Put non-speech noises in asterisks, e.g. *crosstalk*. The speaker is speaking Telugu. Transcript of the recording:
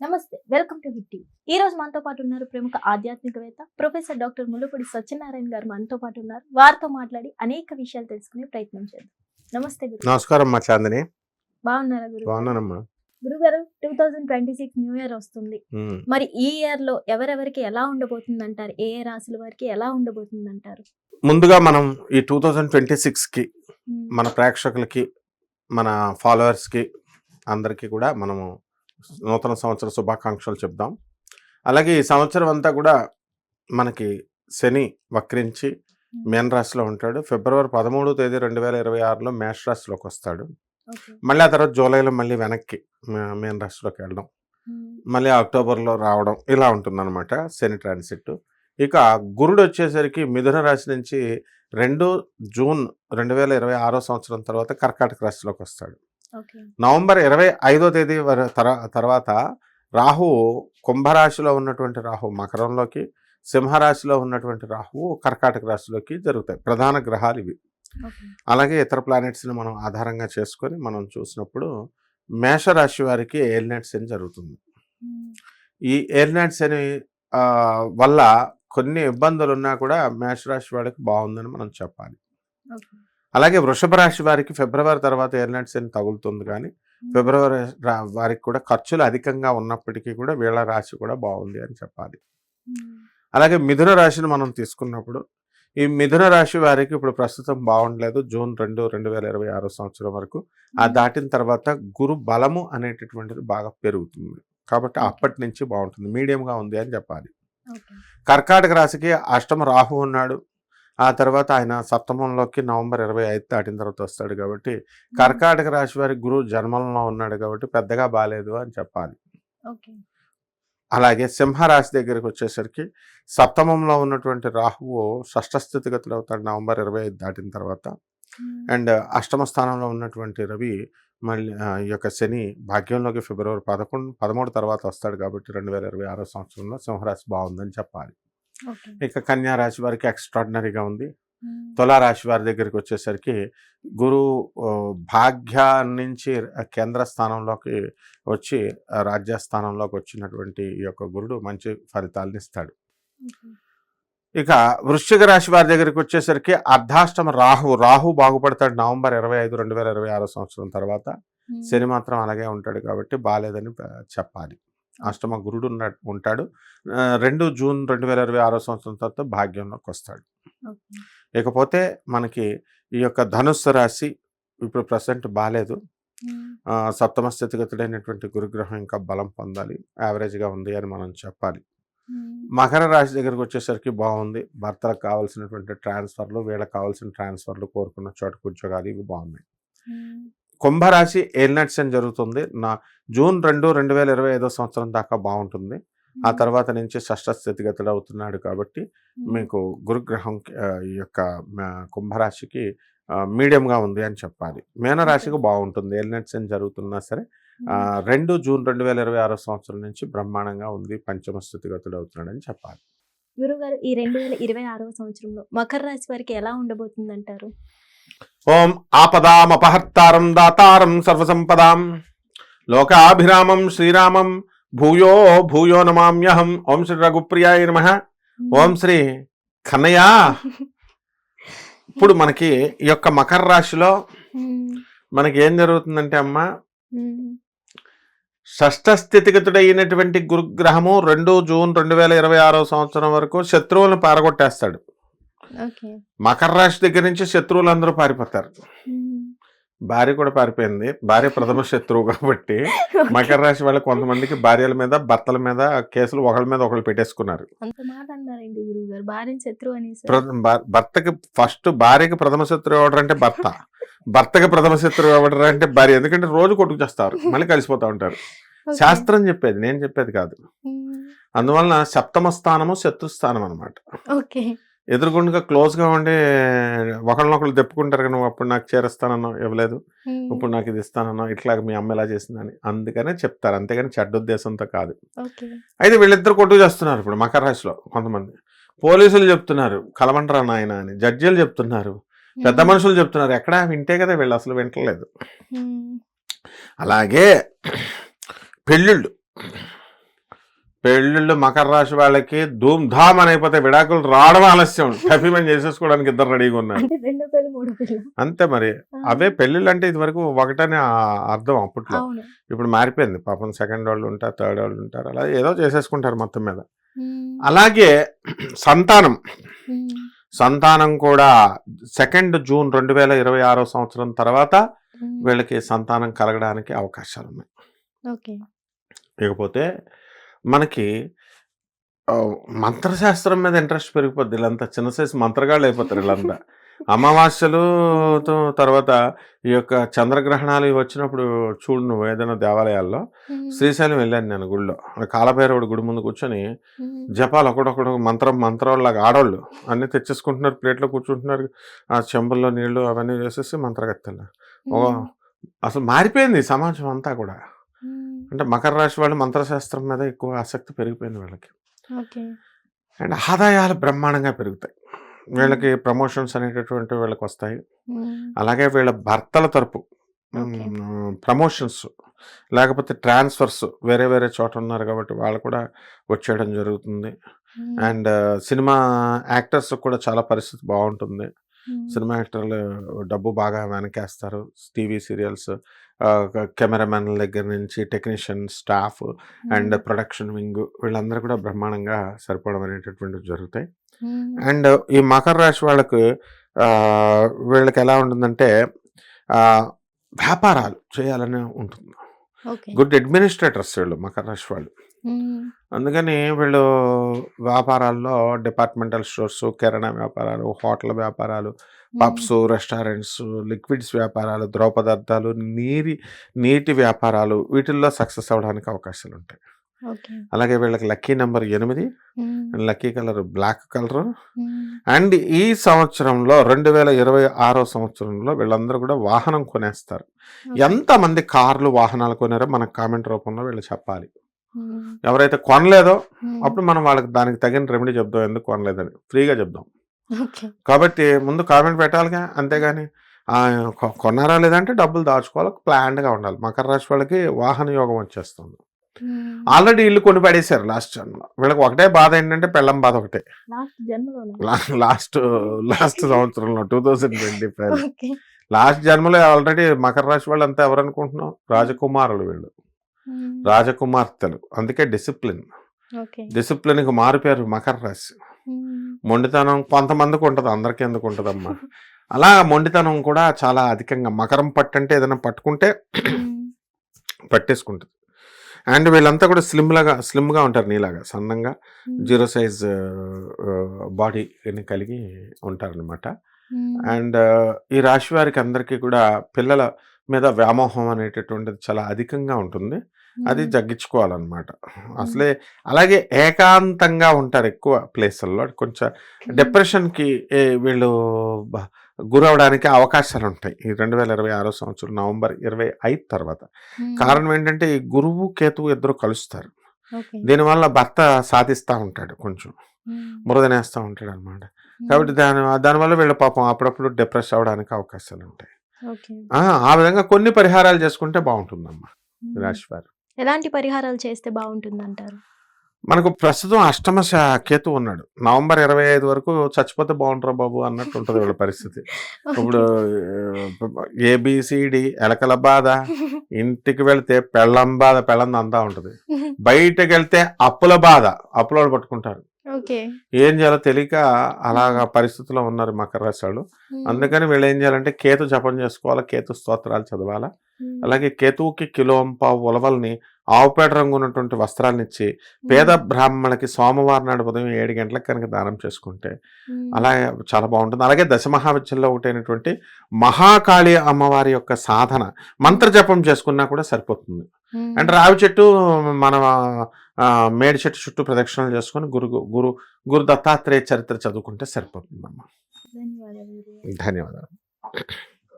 నమస్తే వెల్కమ్ టు హిట్. ఈ రోజు మనతో పాటు ఉన్నారు ప్రముఖ ఆధ్యాత్మికవేత్త ప్రొఫెసర్ డాక్టర్ ముల్లపూడి సత్యనారాయణ గారు మనతో పాటు ఉన్నారు. వారితో మాట్లాడి అనేక విషయాలు తెలుసుకునే ప్రయత్నం చేద్దాం. నమస్తే గురు నమస్కారం మా చాందిని. బాగున్నారా గురు బాగున్నానమ్మా. గురుగారు two thousand twenty six new year వస్తుంది. మరి ఈ ఇయర్లో ఎవరెవరికి ఎలా ఉండబోతుంది అంటారు ఏ ఏ రాశుల వారికి ఎలా ఉండబోతుంది అంటారు ముందుగా మనం ఈ టూ థౌజండ్ ట్వంటీ సిక్స్కి మన ప్రేక్షకులకి మన ఫాలోవర్స్కి అందరికీ కూడా మనము నూతన సంవత్సర శుభాకాంక్షలు చెప్దాం. అలాగే ఈ సంవత్సరం అంతా కూడా మనకి శని వక్రించి మేన్ రాశిలో ఉంటాడు. ఫిబ్రవరి పదమూడో తేదీ రెండు వేల ఇరవై ఆరులో మేష రాశిలోకి వస్తాడు. మళ్ళీ ఆ తర్వాత జూలైలో మళ్ళీ వెనక్కి మేన్ రాశిలోకి వెళ్ళడం. మళ్ళీ అక్టోబర్లో రావడం. ఇలా ఉంటుందన్నమాట శని ట్రాన్సిట్. ఇక గురుడు వచ్చేసరికి మిథున రాశి నుంచి రెండు జూన్ రెండు వేల ఇరవై ఆరో సంవత్సరం తర్వాత కర్కాటక రాశిలోకి వస్తాడు. నవంబర్ ఇరవై ఐదో తేదీ తర్వాత రాహు కుంభరాశిలో ఉన్నటువంటి రాహు మకరంలోకి సింహరాశిలో ఉన్నటువంటి రాహువు కర్కాటక రాశిలోకి జరుగుతాయి. ప్రధాన గ్రహాలు ఇవి. అలాగే ఇతర ప్లానెట్స్ని మనం ఆధారంగా చేసుకొని మనం చూసినప్పుడు మేషరాశి వారికి ఏలినట్స్ అని జరుగుతుంది. ఈ ఎయిర్నైట్స్ అని వల్ల కొన్ని ఇబ్బందులు ఉన్నా కూడా మేషరాశి వాడికి బాగుందని మనం చెప్పాలి. అలాగే వృషభ రాశి వారికి ఫిబ్రవరి తర్వాత ఎయిర్నైట్స్ అని తగులుతుంది కానీ ఫిబ్రవరి వారికి కూడా ఖర్చులు అధికంగా ఉన్నప్పటికీ కూడా వీళ్ళ రాశి కూడా బాగుంది అని చెప్పాలి. అలాగే మిథున రాశిని మనం తీసుకున్నప్పుడు ఈ మిథున రాశి వారికి ఇప్పుడు ప్రస్తుతం బాగుండలేదు. జూన్ రెండు రెండు వేల ఇరవై ఆరో సంవత్సరం వరకు ఆ దాటిన తర్వాత గురు బలము అనేటటువంటిది బాగా పెరుగుతుంది. కాబట్టి అప్పటి నుంచి బాగుంటుంది. మీడియంగా ఉంది అని చెప్పాలి. కర్కాటక రాశికి అష్టమ రాహు ఉన్నాడు. ఆ తర్వాత ఆయన సప్తమంలోకి నవంబర్ ఇరవై ఐదు దాటిన తర్వాత వస్తాడు కాబట్టి కర్కాటక రాశి వారి గురువు జన్మంలో ఉన్నాడు కాబట్టి పెద్దగా బాగాలేదు అని చెప్పాలి. అలాగే సింహరాశి దగ్గరికి వచ్చేసరికి సప్తమంలో ఉన్నటువంటి రాహువు షష్ఠ స్థితిగతులు అవుతాడు నవంబర్ ఇరవై ఐదు దాటిన తర్వాత అండ్ అష్టమ స్థానంలో ఉన్నటువంటి రవి మళ్ళీ ఈ యొక్క శని భాగ్యంలోకి ఫిబ్రవరి పదకొండు పదమూడు తర్వాత వస్తాడు కాబట్టి రెండు వేల ఇరవై ఆరో సంవత్సరంలో సింహరాశి బాగుందని చెప్పాలి. ఇక కన్యా రాశి వారికి ఎక్స్ట్రాడినరీగా ఉంది. తులారాశి వారి దగ్గరికి వచ్చేసరికి గురు భాగ్య నుంచి కేంద్ర స్థానంలోకి వచ్చి రాజ్యస్థానంలోకి వచ్చినటువంటి ఈ యొక్క గురుడు మంచి ఫలితాలను ఇస్తాడు. ఇక వృశ్చిక రాశి వారి దగ్గరికి వచ్చేసరికి అర్ధాష్టమ రాహు రాహు బాగుపడతాడు నవంబర్ ఇరవై ఐదు రెండు వేల ఇరవై ఆరో సంవత్సరం తర్వాత. శని మాత్రం అలాగే ఉంటాడు కాబట్టి బాగాలేదని చెప్పాలి. అష్టమ గురుడు ఉన్న- ఉంటాడు. రెండు జూన్ రెండు వేల ఇరవై ఆరో సంవత్సరం తర్వాత భాగ్యంలోకి వస్తాడు. ఇకపోతే మనకి ఈ యొక్క ధనుస్సు రాశి ఇప్పుడు ప్రజెంట్ బాగాలేదు సప్తమ స్థితిగతుడైనటువంటి గురుగ్రహం ఇంకా బలం పొందాలి. యావరేజ్గా ఉంది అని మనం చెప్పాలి. మకర రాశి దగ్గరికి వచ్చేసరికి బాగుంది. భర్తలకు కావాల్సినటువంటి ట్రాన్స్ఫర్లు వీళ్ళకి కావాల్సిన ట్రాన్స్ఫర్లు కోరుకున్న చోటుకు ఉద్యోగాలు ఇవి బాగున్నాయి. కుంభరాశి ఏలినట్స్ అని జరుగుతుంది. నా జూన్ రెండు రెండు వేల ఇరవై ఐదో సంవత్సరం దాకా బాగుంటుంది. ఆ తర్వాత నుంచి షష్ఠ స్థితిగతుడు అవుతున్నాడు కాబట్టి మీకు గురుగ్రహం యొక్క కుంభరాశికి మీడియంగా ఉంది అని చెప్పాలి. మీనరాశికి బాగుంటుంది. ఎల్నెట్స్ అని జరుగుతున్నా సరే రెండు జూన్ రెండు వేల ఇరవై ఆరో సంవత్సరం నుంచి బ్రహ్మాండంగా ఉంది. పంచమ స్థితిగతుడు అవుతున్నాడు అని చెప్పాలి. గురుగారు ఈ రెండు వేల ఇరవై ఆరవ సంవత్సరంలో మకర రాశి వారికి ఎలా ఉండబోతుంది అంటారు ఓం ఆపదామపహర్తారం దాతారం సర్వసంపదాం. లోకాభిరామం శ్రీరామం భూయో భూయో నమామ్యహం. ఓం శ్రీ రఘుప్రియాయ నమ. ఓం శ్రీ కన్నయ్య. ఇప్పుడు మనకి ఈ యొక్క మకర రాశిలో మనకి ఏం జరుగుతుందంటే అమ్మ షష్ఠ స్థితిగతుడైనటువంటి గురుగ్రహము రెండు జూన్ రెండు వేల ఇరవై ఆరో సంవత్సరం వరకు శత్రువులను పారగొట్టేస్తాడు. మకర రాశి దగ్గర నుంచి శత్రువులు అందరూ పారిపోతారు భార్య కూడా పారిపోయింది. భార్య ప్రథమ శత్రువు కాబట్టి *laughs* మకర రాశి వాళ్ళ కొంతమందికి భార్యల మీద భర్తల మీద కేసులు ఒకళ్ళ మీద ఒకళ్ళు పెట్టేసుకున్నారు. భర్తకి ఫస్ట్ భార్యకి ప్రథమ శత్రువు ఎవడంటే భర్త. భర్తకి ప్రథమ శత్రువు ఎవడంటే భార్య. ఎందుకంటే రోజు కొట్టుకు చేస్తారు. మళ్ళీ కలిసిపోతా ఉంటారు. శాస్త్రం చెప్పేది. నేను చెప్పేది కాదు. అందువలన సప్తమ స్థానము శత్రు స్థానం అనమాట ఓకే ఎదురుగుండగా క్లోజ్గా ఉండి ఒకళ్ళనొకళ్ళు తెప్పుకుంటారు కానీ నువ్వు అప్పుడు నాకు చేరుస్తానన్నావు ఇవ్వలేదు. ఇప్పుడు నాకు ఇది ఇస్తానన్నావు ఇట్లా మీ అమ్మ ఇలా చేసిందని. అందుకనే చెప్తారు. అంతేగాని చెడ్డ ఉద్దేశంతో కాదు. అయితే వీళ్ళిద్దరు కొట్టు చేస్తున్నారు ఇప్పుడు మకర రాశిలో కొంతమంది. పోలీసులు చెప్తున్నారు కలవంటరా నాయన అని. జడ్జీలు చెప్తున్నారు పెద్ద మనుషులు చెప్తున్నారు ఎక్కడా వింటే కదా వీళ్ళు అసలు వింటలేదు. అలాగే పెళ్ళిళ్ళు. పెళ్ళిళ్ళు మకర రాశి వాళ్ళకి ధూమ్ ధామ్ అని అయిపోతే విడాకులు రావడం ఆలస్యం. హ్యాపీమెంట్ చేసేసుకోవడానికి ఇద్దరు రెడీగా ఉన్నారు. అంతే మరి. అవే పెళ్ళిళ్ళు అంటే ఇది వరకు ఒకటనే అర్థం అప్పట్లో. ఇప్పుడు మారిపోయింది. పాపం సెకండ్ వాళ్ళు ఉంటారు థర్డ్ వాళ్ళు ఉంటారు. అలా ఏదో చేసేసుకుంటారు మొత్తం మీద. అలాగే సంతానం. సంతానం కూడా సెకండ్ జూన్ రెండు వేల ఇరవై ఆరో సంవత్సరం తర్వాత వీళ్ళకి సంతానం కలగడానికి అవకాశాలు ఉన్నాయి ఇకపోతే మనకి మంత్రశాస్త్రం మీద ఇంట్రెస్ట్ పెరిగిపోద్ది. వీళ్ళంతా చిన్న సైజు మంత్రగాళ్ళు అయిపోతారు వీళ్ళంతా. అమావాస్యలు తో తర్వాత ఈ యొక్క చంద్రగ్రహణాలు ఇవి వచ్చినప్పుడు చూడు నువ్వు ఏదైనా దేవాలయాల్లో శ్రీశైలం వెళ్ళాను నేను గుడిలో. కాలభైరవుడు గుడి ముందు కూర్చొని జపాలు ఒకడొకడు మంత్రం మంత్రాల్లాగా ఆడవాళ్ళు అన్నీ తెచ్చేసుకుంటున్నారు ప్లేట్లో కూర్చుంటున్నారు. ఆ చెంబుల్లో నీళ్ళు అవన్నీ వేసేసి మంత్రగత్తెలు. ఓ ఉమ్, అసలు మారిపోయింది సమాజం అంతా కూడా. అంటే మకర రాశి వాళ్ళు మంత్రశాస్త్రం మీద ఎక్కువ ఆసక్తి పెరిగిపోయింది వీళ్ళకి. అండ్ ఆదాయాలు బ్రహ్మాండంగా పెరుగుతాయి. వీళ్ళకి ప్రమోషన్స్ అనేటటువంటి వీళ్ళకి వస్తాయి. అలాగే వీళ్ళ భర్తల తరపు. ప్రమోషన్స్ లేకపోతే ట్రాన్స్ఫర్స్ వేరే వేరే చోట ఉన్నారు కాబట్టి వాళ్ళు కూడా వచ్చేయడం జరుగుతుంది. అండ్ సినిమా యాక్టర్స్ కూడా చాలా పరిస్థితి బాగుంటుంది. సినిమా యాక్టర్లు డబ్బు బాగా వెనకేస్తారు. టీవీ సీరియల్స్ కెమెరామెన్ల దగ్గర నుంచి technician staff and production wing వీళ్ళందరూ కూడా బ్రహ్మాండంగా సరిపడం అనేటటువంటివి జరుగుతాయి. అండ్ ఈ మకర రాశి వాళ్ళకు వీళ్ళకి ఎలా ఉంటుందంటే వ్యాపారాలు చేయాలని ఉంటుంది. గుడ్ అడ్మినిస్ట్రేటర్స్ వీళ్ళు మకర రాశి వాళ్ళు. అందుకని వీళ్ళు వ్యాపారాల్లో డిపార్ట్మెంటల్ స్టోర్స్ కిరాణా వ్యాపారాలు హోటల్ వ్యాపారాలు పబ్స్ రెస్టారెంట్స్ లిక్విడ్స్ వ్యాపారాలు ద్రవ పదార్థాలు నీరి నీటి వ్యాపారాలు వీటిల్లో సక్సెస్ అవ్వడానికి అవకాశాలు ఉంటాయి. అలాగే వీళ్ళకి లక్కీ నెంబర్ ఎనిమిది lucky colour black colour and ఈ సంవత్సరంలో రెండు వేల ఇరవై ఆరో సంవత్సరంలో వీళ్ళందరూ కూడా వాహనం కొనేస్తారు. ఎంతమంది కార్లు వాహనాలు కొనారో మనకు కామెంట్ రూపంలో వీళ్ళు చెప్పాలి. ఎవరైతే కొనలేదో అప్పుడు మనం వాళ్ళకి దానికి తగిన రెమెడీ చెప్దాం ఎందుకు కొనలేదని. ఫ్రీగా చెప్దాం. కాబట్టి ముందు కామెంట్ పెట్టాలిగా అంతేగాని కొన్నారా లేదంటే డబ్బులు దాచుకోవాలి ప్లాన్డ్గా ఉండాలి. మకర రాశి వాళ్ళకి వాహన యోగం వచ్చేస్తుంది. ఆల్రెడీ ఇల్లు కొని పడేశారు లాస్ట్ జన్మలో. వీళ్ళకి ఒకటే బాధ ఏంటంటే పెళ్ళం బాధ ఒకటే. లాస్ట్ లాస్ట్ లాస్ట్ సంవత్సరంలో two thousand twenty five last జన్మలో ఆల్రెడీ మకర రాశి వాళ్ళు అంతా ఎవరు అనుకుంటున్నాం రాజకుమారులు వీళ్ళు. రాజకుమార్తెలు. అందుకే డిసిప్లిన్. డిసిప్లిన్కి మారిపోయారు మకర రాశి. మొండితనం కొంతమందికి ఉంటుంది అందరికీ ఎందుకు ఉంటుందమ్మా? *laughs* అలా మొండితనం కూడా చాలా అధికంగా మకరం పట్టు అంటే ఏదైనా పట్టుకుంటే పట్టేసుకుంటుంది. అండ్ వీళ్ళంతా కూడా స్లిమ్లాగా స్లిమ్గా ఉంటారు నీలాగా సన్నంగా. జీరో సైజ్ బాడీ కలిగి ఉంటారనమాట అండ్ ఈ రాశి వారికి అందరికీ కూడా పిల్లల మీద వ్యామోహం అనేటటువంటిది చాలా అధికంగా ఉంటుంది. అది ఉమ్, జగ్గించుకోవాలన్నమాట. అసలే అలాగే ఏకాంతంగా ఉంటారు ఎక్కువ ప్లేసుల్లో. కొంచెం డిప్రెషన్కి వీళ్ళు గురవడానికి అవకాశాలు ఉంటాయి ఈ రెండు వేల ఇరవై ఆరో సంవత్సరం నవంబర్ ఇరవై ఐదు తర్వాత. కారణం ఏంటంటే ఈ గురువు కేతువు ఇద్దరు కలుస్తారు. దీనివల్ల భర్త సాధిస్తూ ఉంటాడు కొంచెం. ఉమ్, మురదనేస్తూ ఉంటాడు అనమాట కాబట్టి దాని దానివల్ల వీళ్ళ పాపం అప్పుడప్పుడు డిప్రెస్ అవ్వడానికి అవకాశాలు ఉంటాయి ఆ, విధంగా కొన్ని పరిహారాలు చేసుకుంటే బాగుంటుందమ్మా. ఈ ఉమ్, రాశి వారు ఎలాంటి పరిహారాలు చేస్తే బాగుంటుంది అంటారు మనకు ప్రస్తుతం అష్టమ శ- కేతు ఉన్నాడు. నవంబర్ ఇరవై ఐదు వరకు చచ్చిపోతే బాగుంటారా బాబు అన్నట్టు ఉంటుంది వీళ్ళ పరిస్థితి. ఇప్పుడు ఏబిసిడి ఎలకల బాధ ఇంటికి వెళ్తే పెళ్ళం బాధ పెళ్ళం అంతా ఉంటుంది. బయటకు వెళ్తే అప్పుల బాధ అప్పులోడు పట్టుకుంటారు. ఏం చేయాలో తెలియక అలాగా పరిస్థితిలో ఉన్నారు మకర రాశి వాళ్ళు. అందుకని వీళ్ళు ఏం చేయాలంటే కేతు జపం చేసుకోవాలా కేతు స్తోత్రాలు చదవాలా. అలాగే కేతువుకి కిలోంపా ఉలవల్ని ఆవుపేట రంగు ఉన్నటువంటి వస్త్రాలను ఇచ్చి పేద బ్రాహ్మణులకి సోమవారం నాడు ఉదయం ఏడు గంటలకు కనుక దానం చేసుకుంటే అలా చాలా బాగుంటుంది. అలాగే దశమహావిద్యల్లో ఒకటైనటువంటి మహాకాళి అమ్మవారి యొక్క సాధన మంత్ర జపం చేసుకున్నా కూడా సరిపోతుంది. అంటే రావి చెట్టు మన మేడి చెట్టు చుట్టూ ప్రదక్షిణలు చేసుకొని గురు గురు గురు దత్తాత్రేయ చరిత్ర చదువుకుంటే సరిపోతుందమ్మా. ధన్యవాదాలు ధన్యవాదాలు.